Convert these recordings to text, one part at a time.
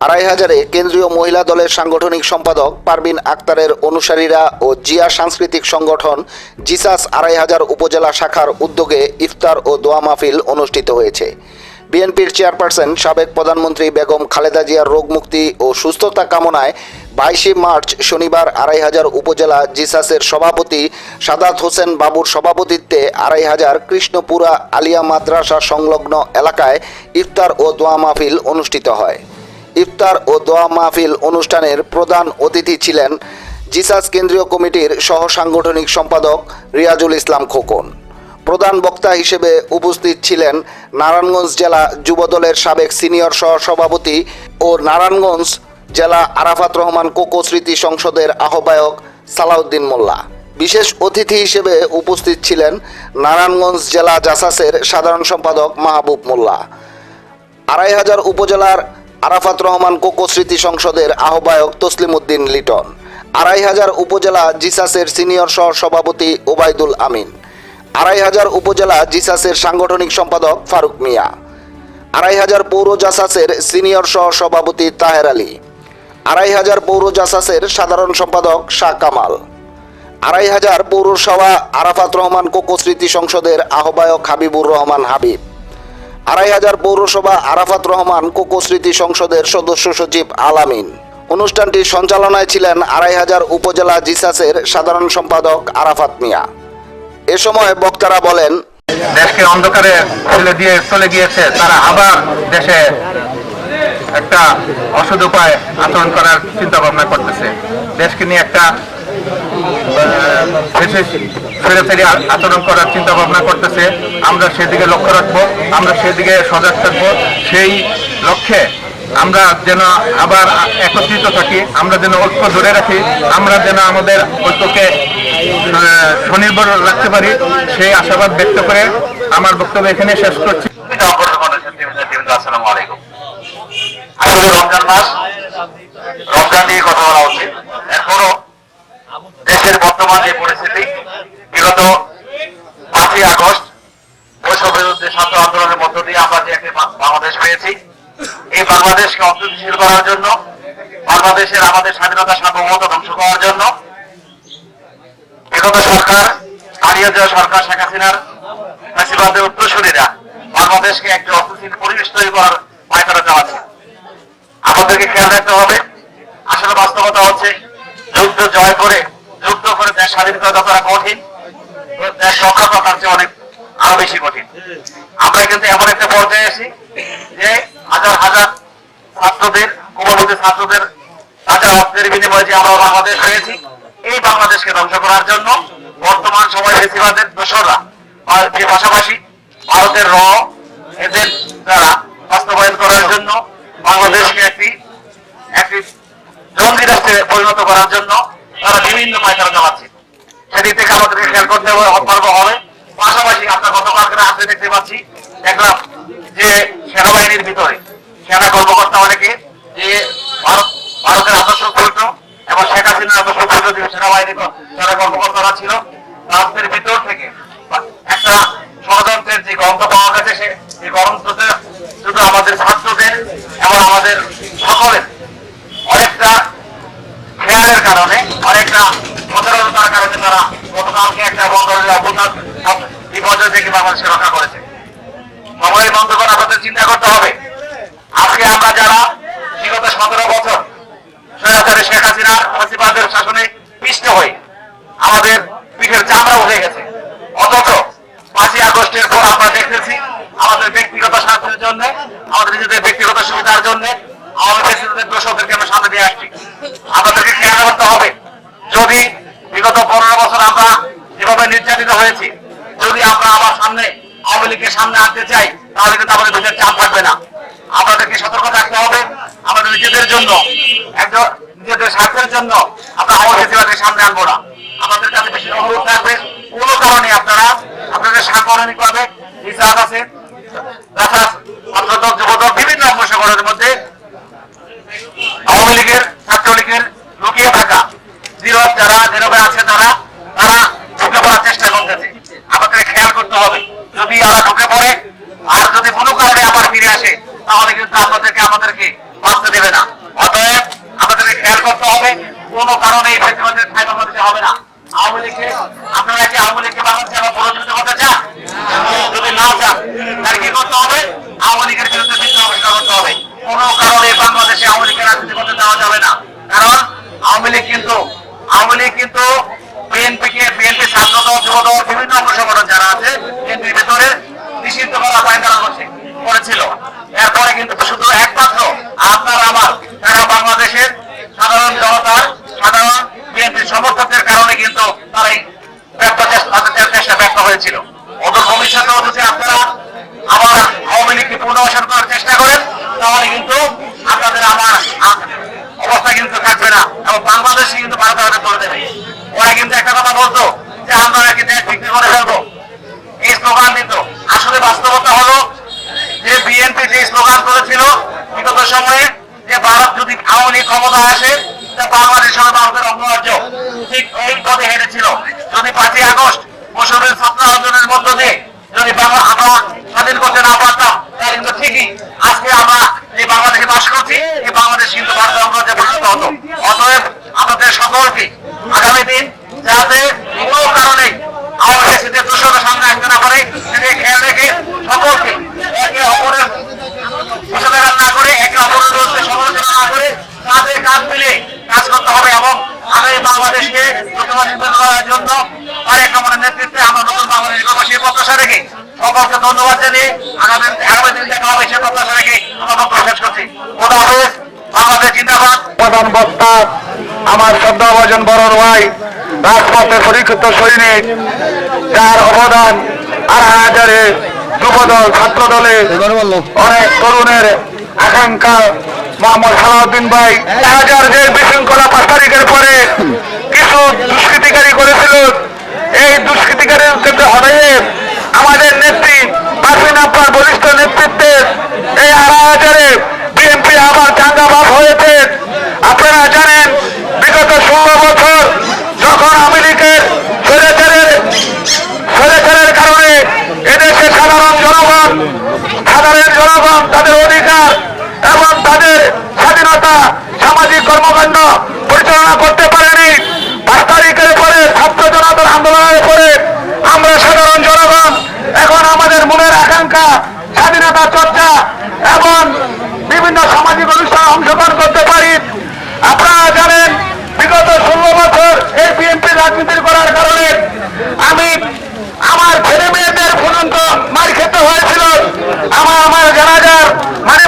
আড়াই হাজারে কেন্দ্রীয় মহিলা দলের সাংগঠনিক সম্পাদক পারবিন আক্তারের অনুসারীরা ও জিয়া সাংস্কৃতিক সংগঠন জিসাস আড়াই হাজার উপজেলা শাখার উদ্যোগে ইফতার ও দোয়া মাহফিল অনুষ্ঠিত হয়েছে। বিএনপির চেয়ারপারসন সাবেক প্রধানমন্ত্রী বেগম খালেদা জিয়ার রোগমুক্তি ও সুস্থতা কামনায় বাইশে মার্চ শনিবার আড়াই হাজার উপজেলা জিসাসের সভাপতি সাদাত হোসেন বাবুর সভাপতিত্বে আড়াই হাজার কৃষ্ণপুরা আলিয়া মাদ্রাসা সংলগ্ন এলাকায় ইফতার ও দোয়া মাহফিল অনুষ্ঠিত হয়। ইফতার ও দোয়া মাহফিল অনুষ্ঠানের প্রধান অতিথি ছিলেন জিসাস কেন্দ্রীয় কমিটির সহ সাংগঠনিক সম্পাদক রিয়াজুল ইসলাম খোকন। প্রধান বক্তা হিসেবে উপস্থিত ছিলেন নারায়ণগঞ্জ জেলা যুবদলের সাবেক সিনিয়র সহ সভাপতি ও নারায়ণগঞ্জ জেলা আরাফাত রহমান কোকো স্মৃতি সংসদের আহ্বায়ক সালাউদ্দিন মোল্লা। বিশেষ অতিথি হিসেবে উপস্থিত ছিলেন নারায়ণগঞ্জ জেলা জাসাসের সাধারণ সম্পাদক মাহবুব মোল্লা। আড়াই হাজার উপজেলার আরাফাত রহমান কোকো স্মৃতি সংসদের আহ্বায়ক তসলিম উদ্দিন লিটন, আড়াই হাজার উপজেলা জিসাসের সিনিয়র সহ সভাপতি ওবায়দুল আমিন, আড়াই হাজার উপজেলা জিসাসের সাংগঠনিক সম্পাদক ফারুক মিয়া, আড়াই হাজার পৌর জাসাসের সিনিয়র সহ সভাপতি তাহের আলী, আড়াই হাজার পৌর জাসাসের সাধারণ সম্পাদক শাহ কামাল, আড়াই হাজার পৌরসভা আরাফাত রহমান কোকো স্মৃতি সংসদের আহ্বায়ক হাবিবুর রহমান হাবিব আড়াই হাজার পৌরসভা, আরাফাত রহমান, কোকো স্মৃতি সংসদের সদস্য সচিব আলামিন। অনুষ্ঠানটি সঞ্চালনায় ছিলেন আড়াই হাজার উপজেলা জিসাসের সাধারণ সম্পাদক আরাফাত মিয়া। এ সময় বক্তারা বলেন, দেশকে অন্ধকারে ফেলে দিয়ে চলে গিয়েছে, তারা আবার দেশে একটা অসৎ উপায় আচরণ করার চিন্তা ভাবনা করতেছে। দেশকে নিয়ে একটা দেশে ফেরে ফেরে আচরণ করার চিন্তা ভাবনা করতেছে। আমরা সেদিকে লক্ষ্য রাখব, আমরা সেদিকে সজাগ থাকব। সেই লক্ষ্যে আমরা যেন আবার একত্রিত থাকি, আমরা যেন ঐক্য ধরে রাখি, আমরা যেন আমাদের ঐক্যকে স্বনির্ভর রাখতে পারি, সেই আশাবাদ ব্যক্ত করে আমার বক্তব্য এখানে শেষ করছি। রমজান মাস, রমজান নিয়ে কথা বলা উচিত। এরপরও দেশের বর্তমান যে পরিস্থিতি, বিগত পাঁচই আগস্ট বৈষম্য বিরুদ্ধে ছাত্র আন্দোলনের মধ্য দিয়ে আমরা যে একটি বাংলাদেশ পেয়েছি, এই বাংলাদেশকে অস্থিতিশীল করার জন্য, বাংলাদেশের আমাদের স্বাধীনতা সার্বভৌমতা ধ্বংস করার জন্য, বিগত সরকার হারিয়ে যাওয়া সরকার শেখ হাসিনার ফ্যাসিবাদের উত্তরসূরীরা, বাংলাদেশকে একটি অস্থিতিশীল পরিবেশ তৈরি করার পায়তারা চালাচ্ছে। আমাদেরকে খেয়াল রাখতে হবে, আসলে বাস্তবতা হচ্ছে, যুদ্ধ জয় করে করা যতটা কঠিন করা তার অনেক আরও বেশি কঠিন। আমরা কিন্তু এমন একটা পর্যায়ে এসেছি যে হাজার হাজার ছাত্রদের, কোমলমতি ছাত্রদের তাজা রক্তের বিনিময়ে যে আমরা বাংলাদেশ পেয়েছি এই বাংলাদেশকে ধ্বংস করার জন্য বর্তমান সময় বেশিরভাগের দোসররা ভারতের পাশাপাশি ভারতের র এদের দ্বারা বাস্তবায়ন করার জন্য বাংলাদেশকে একটি একটি জঙ্গি রাষ্ট্রে পরিণত করার জন্য তারা বিভিন্ন পায়তারা চালাচ্ছে। সেদিক থেকে আমাদেরকে খেয়াল করতে হবে পারব হবে। পাশাপাশি আমরা গতকালকে রাত্রে দেখতে পাচ্ছি, দেখলাম যে সেনাবাহিনীর ভিতরে সেনা কর্মকর্তা অনেকে, যে ভারত, ভারতের আদর্শ চরিত্র এবং শেখ হাসিনার আদর্শ চরিত্র যে সেনাবাহিনীর সেনা কর্মকর্তারা ছিল তাদের ভিতর থেকে একটা ষড়যন্ত্রের যে গন্ধ পাওয়া গেছে, সে এই গন্ধতে শুধু আমাদের ছাত্রদের এবং আমাদের সকলের। অনেকটা খেয়ালের কারণে, অনেকটা সচেতনতার কারণে তারা। গতকালকে একটা বন্দরের অবদান বিপর্যয় থেকে বাংলাদেশকে রক্ষা করেছে। সময়ের বন্ধুগণ আমাদের চিন্তা করতে হবে। আজকে আমরা যারা বিগত সতেরো বছর স্বৈরাচারী শেখ হাসিনার হাসিবাদের শাসনে পিষ্ট হয়ে আমাদের পিঠের চামড়া উঠে গেছে অথচ পাঁচই আগস্টের পর আমরা দেখতেছি আমাদের ব্যক্তিগত স্বার্থের জন্য আমাদের নিজেদের ব্যক্তিগত সুবিধার জন্য আমাদের দেশের দর্শকদেরকে আমরা সামনে দিয়ে আসছি আমাদেরকে খেয়াল করতে হবে যদি বিগত পনেরো বছর আমরা যেভাবে নির্যাতিত হয়েছি। যদি আমরা আবার সামনে আওয়ামী লীগের সামনে আনতে চাই, তাহলে কিন্তু আমাদের নিজের চাপ থাকবে না। আমাদেরকে সতর্ক থাকতে হবে। আমাদের নিজেদের জন্য, একজন নিজেদের স্বার্থের জন্য আমরা আওয়ামী লীগের সামনে আনব না। আমাদের কাছে বেশি অনুরোধ থাকবে। কোনো কারণে আপনারা আপনাদের সাংগঠনিকভাবে রিসার্চ আছে রাসাস ছাত্রদল যুবদল বিভিন্ন অঙ্গ সংগঠনের মধ্যে আওয়ামী লীগের ছাত্রলীগের লুকিয়ে থাকা জিরব যারা নীরবে আছে তারা তারা ঢুকে পড়ার চেষ্টা করতেছে আমাদের খেয়াল করতে হবে যদি আমরা ঢুকে পড়ে আর যদি কোনো কারণে আবার ফিরে আসে তাহলে কিন্তু আপনাদেরকে আমাদেরকে বাঁচতে দেবে না কোনো কারণে এই ফেসিবাদের ঠাই বাংলাদেশে হবে আওয়ামী আপনারা কি আওয়ামী লীগকে বাংলাদেশে আবার পুনর্জীবিত করতে চান? যদি না চান, তাহলে কি করতে হবে? আওয়ামী লীগের বিরুদ্ধে বিদ্রোহ করতে হবে। কোনো কারণে বাংলাদেশে আওয়ামী রাজনীতি করতে দেওয়া যাবে না। কারণ আওয়ামী লীগ কিন্তু, আওয়ামী লীগ কিন্তু বিএনপি কে বিএনপি ছাত্র দল যুব বিভিন্ন অঙ্গ সংগঠন যারা আছে বিএনপির ভেতরে নিষিদ্ধ করা পায়তারা করছে করেছিল এরপরে কিন্তু শুধু একমাত্র আপনার আমার সারা বাংলাদেশের সাধারণ জনতার সাধারণ বিএনপির সমর্থকদের কারণে কিন্তু তারা এই ব্যর্থ চেষ্টা তাদের চেষ্টা ব্যর্থ হয়েছিল অদূর ভবিষ্যতে যদি আপনারা আবার আওয়ামী পুনর্বাসন করার চেষ্টা করেন, তাহলে কিন্তু আপনাদের আমার অবস্থা কিন্তু থাকবে না এবং বাংলাদেশে কিন্তু ভারতের হাতে তুলে দেবে। ওরা কিন্তু একটা কথা বলতো যে, আমরা নাকি দেশ বিক্রি করে ফেলব। এই স্লোগান দিত। আসলে বাস্তবতা হলো যে, বিএনপি যে স্লোগান করেছিল বিগত সময়ে, যে ভারত যদি আওয়ামী লীগ ক্ষমতায় আসে, তা বাংলাদেশ হবে ভারতের অঙ্গরাজ্য ঠিক এই পথে হেঁটেছিল। যদি পাঁচই আগস্ট বছরের ছাত্র আন্দোলনের মধ্য দিয়ে যদি বাংলা আমরা স্বাধীন করতে না পারতাম ঠিকই। আজকে আমরা এই বাংলাদেশে বাস করছি। এই বাংলাদেশ কিন্তু ভারত অঙ্গরাজ্যে পরিণত হতো। অতএব আমাদের সকলকে আগামী দিন যাতে কোনো কারণে আমার লীগ সেটা দূষণের সামনে আসতে না পারে সেদিকে খেয়াল রেখে সকলকে একে অপরের মোকাবেলা না করে একে অপরের বিরুদ্ধে সমালোচনা না করে তাদের কাজ মিলে কাজ করতে হবে এবং আগামী বাংলাদেশকে প্রতিবাদিত করার জন্য তারেক রহমানের নেতৃত্বে আমরা নতুন বাংলাদেশ গর্ব সেই প্রত্যাশা রেখে সকলকে ধন্যবাদ জানিয়ে আগামী আগামী দিন দেখা হবে। সেই প্রত্যাশা রেখে আমরা বক্তব্য শেষ করছি। খোদা হাফেজ বাংলাদেশ জিন্দাবাদ। প্রধান বক্তা, আমার শ্রদ্ধাভাজন বড় ভাই, রাজপথে পরীক্ষিত সৈনিক, যার অবদান আড়াই হাজারে যুবদল ছাত্র দলে অনেক তরুণের আকাঙ্ক্ষা। মোহাম্মদ সালাউদ্দিন ভাই, হাজার যে বিশৃঙ্খলা পাঁচ তারিখের পরে কিছু দুষ্কৃতিকারী করেছিল এই দুষ্কৃতিকারীর ক্ষেত্রে হটাইয়ে আমাদের নেত্রী বাসিন আব্বার বলিষ্ঠ নেতৃত্বে এই আড়াই হাজারে বিএনপি আবার চাঙ্গাবাদ হয়েছে আপনারা জানেন বিগত ষোলো বছর যখন আওয়ামী লীগের স্বৈরাচারের স্বৈরাচারের কারণে এদেশে সাধারণ জনগণ সাধারণ জনগণ তাদের অধিকার এবং তাদের স্বাধীনতা সামাজিক কর্মকাণ্ড পরিচালনা করতে পারেনি পাঁচ তারিখের পরে ছাত্র জনতার আন্দোলনের পরে আমরা সাধারণ জনগণ এখন আমাদের আকাঙ্ক্ষা স্বাধীনতা চর্চা এবং বিভিন্ন সামাজিক অনুষ্ঠানে অংশগ্রহণ করতে পারি। আপনারা জানেন, বিগত ষোলো বছর এই বিএনপি রাজনীতি করার কারণে আমি আমার ছেলে মেয়েদের পর্যন্ত মারি খেতে হয়েছিল। আমার আমার জানাজার মাটি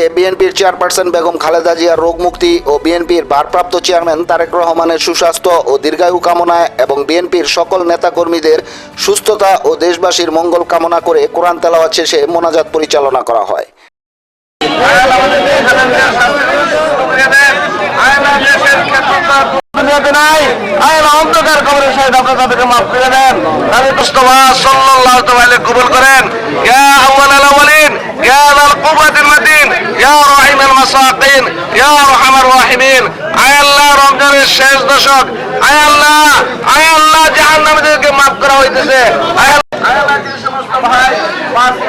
আগ বিএনপির চেয়ারপারসন বেগম খালেদা জিয়ার রোগ মুক্তি ও বিএনপির ভারপ্রাপ্ত চেয়ারম্যান তারেক রহমানের সুস্বাস্থ্য ও দীর্ঘায়ু কামনায় এবং বিএনপির সকল নেতাকর্মীদের সুস্থতা ও দেশবাসীর মঙ্গল কামনা করে কোরআন তেলাওয়াত শেষে মোনাজাত পরিচালনা করা হয়। অন্ধকার কবরের সাথে আপনার তাদেরকে মাফ করে দেন। আমি মুস্তফা কবুল করেন ইয়া আউয়াল আল আওয়ালিন ইয়া আল কুওয়াতিল মাতিন ইয়া মাসাকিন ইয়া রহমান রাহিমিন, আয় আল্লাহ রমজানের শেষ দশক, আয় আল্লাহ আয় আল্লাহ জাহান্নামীদেরকে মাফ করা হইতেছে, আয় আল্লাহ আয় আল্লাহ সমস্ত ভাই, পাঁচই